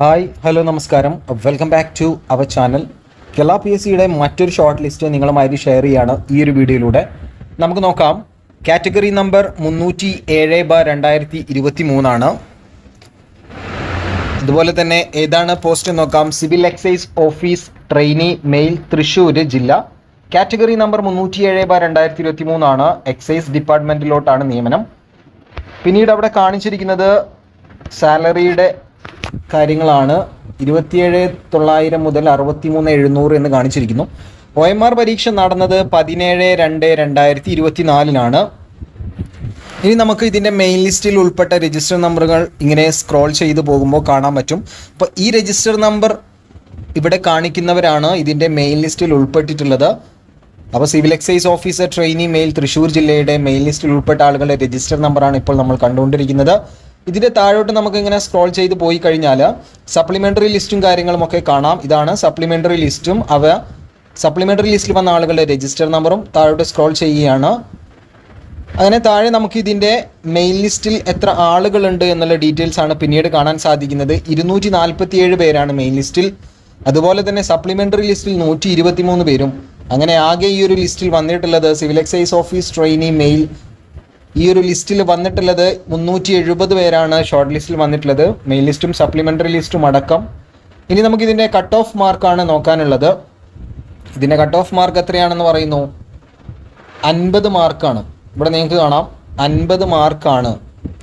Hi hello നമസ്കാരം. Welcome back to our channel Kerala P S സിയുടെ മറ്റൊരു short list നിങ്ങളുമായി ഷെയർ ചെയ്യാണ് ഈ ഒരു വീഡിയോയിലൂടെ. നമുക്ക് നോക്കാം. കാറ്റഗറി നമ്പർ മുന്നൂറ്റി ഏഴ് ബ രണ്ടായിരത്തി ഇരുപത്തി മൂന്നാണ് അതുപോലെ തന്നെ ഏതാണ് പോസ്റ്റ് നോക്കാം. Civil excise office trainee male Thrissur ജില്ല. കാറ്റഗറി നമ്പർ മുന്നൂറ്റി ഏഴ് ബ രണ്ടായിരത്തി ഇരുപത്തി മൂന്നാണ് എക്സൈസ് ഡിപ്പാർട്ട്മെന്റിലോട്ടാണ് നിയമനം. പിന്നീട് അവിടെ കാണിച്ചിരിക്കുന്നത് സാലറിയുടെ കാര്യങ്ങളാണ്. ഇരുപത്തിയേഴ് തൊള്ളായിരം മുതൽ അറുപത്തി മൂന്ന് എഴുന്നൂറ് എന്ന് കാണിച്ചിരിക്കുന്നു. ഒ എം ആർ പരീക്ഷ നടന്നത് പതിനേഴ് രണ്ട് രണ്ടായിരത്തി ഇരുപത്തി നാലിനാണ് ഇനി നമുക്ക് ഇതിന്റെ മെയിൻ ലിസ്റ്റിൽ ഉൾപ്പെട്ട രജിസ്റ്റർ നമ്പറുകൾ ഇങ്ങനെ സ്ക്രോൾ ചെയ്ത് പോകുമ്പോൾ കാണാൻ പറ്റും. അപ്പോൾ ഈ രജിസ്റ്റർ നമ്പർ ഇവിടെ കാണിക്കുന്നവരാണ് ഇതിന്റെ മെയിൻ ലിസ്റ്റിൽ ഉൾപ്പെട്ടിട്ടുള്ളത്. അപ്പോൾ civil excise officer trainee male Thrissur ജില്ലയുടെ മെയിൻ ലിസ്റ്റിൽ ഉൾപ്പെട്ട ആളുകളുടെ രജിസ്റ്റർ നമ്പറാണ് ഇപ്പോൾ നമ്മൾ കണ്ടുകൊണ്ടിരിക്കുന്നത്. ഇതിന്റെ താഴോട്ട് നമുക്ക് ഇങ്ങനെ സ്ക്രോൾ ചെയ്ത് പോയി കഴിഞ്ഞാൽ സപ്ലിമെന്ററി ലിസ്റ്റും കാര്യങ്ങളും ഒക്കെ കാണാം. ഇതാണ് സപ്ലിമെന്ററി ലിസ്റ്റും അവ സപ്ലിമെന്ററി ലിസ്റ്റിൽ വന്ന ആളുകളുടെ രജിസ്റ്റർ നമ്പറും താഴോട്ട് സ്ക്രോൾ ചെയ്യുകയാണ്. അങ്ങനെ താഴെ നമുക്ക് ഇതിന്റെ മെയിൻ ലിസ്റ്റിൽ എത്ര ആളുകളുണ്ട് എന്നുള്ള ഡീറ്റെയിൽസ് ആണ് പിന്നീട് കാണാൻ സാധിക്കുന്നത്. ഇരുന്നൂറ്റി നാൽപ്പത്തിയേഴ് പേരാണ് മെയിൻ ലിസ്റ്റിൽ അതുപോലെ തന്നെ സപ്ലിമെന്ററി ലിസ്റ്റിൽ നൂറ്റി ഇരുപത്തി മൂന്ന് പേരും. അങ്ങനെ ആകെ ഈ ഒരു ലിസ്റ്റിൽ വന്നിട്ടുള്ളത് civil excise office trainee male ഈ ഒരു ലിസ്റ്റിൽ വന്നിട്ടുള്ളത് മുന്നൂറ്റി എഴുപത് പേരാണ് ഷോർട്ട് ലിസ്റ്റിൽ വന്നിട്ടുള്ളത്. മെയിൻ ലിസ്റ്റും സപ്ലിമെന്ററി ലിസ്റ്റും അടക്കം. ഇനി നമുക്ക് ഇതിന്റെ കട്ട് ഓഫ് മാർക്കാണ് നോക്കാനുള്ളത്. ഇതിന്റെ കട്ട് ഓഫ് മാർക്ക് എത്രയാണെന്ന് പറയുന്നു? അൻപത് മാർക്കാണ് ഇവിടെ നിങ്ങൾക്ക് കാണാം. അൻപത് മാർക്കാണ്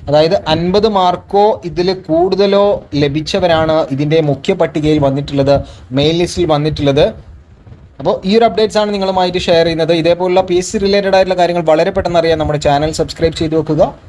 അതായത് അൻപത് മാർക്കോ ഇതിൽ കൂടുതലോ ലഭിച്ചവരാണ് ഇതിന്റെ മുഖ്യ പട്ടികയിൽ വന്നിട്ടുള്ളത് മെയിൻ ലിസ്റ്റിൽ വന്നിട്ടുള്ളത്. അപ്പോൾ ഈ ഒരു അപ്ഡേറ്റ്സ് ആണ് നിങ്ങളുമായിട്ട് ഷെയർ ചെയ്യുന്നത്. ഇതേപോലുള്ള പി എസ് സി റിലേറ്റഡ് ആയിട്ടുള്ള കാര്യങ്ങൾ വളരെ പെട്ടെന്ന് അറിയാൻ നമ്മുടെ ചാനൽ സബ്സ്ക്രൈബ് ചെയ്ത് വെക്കുക.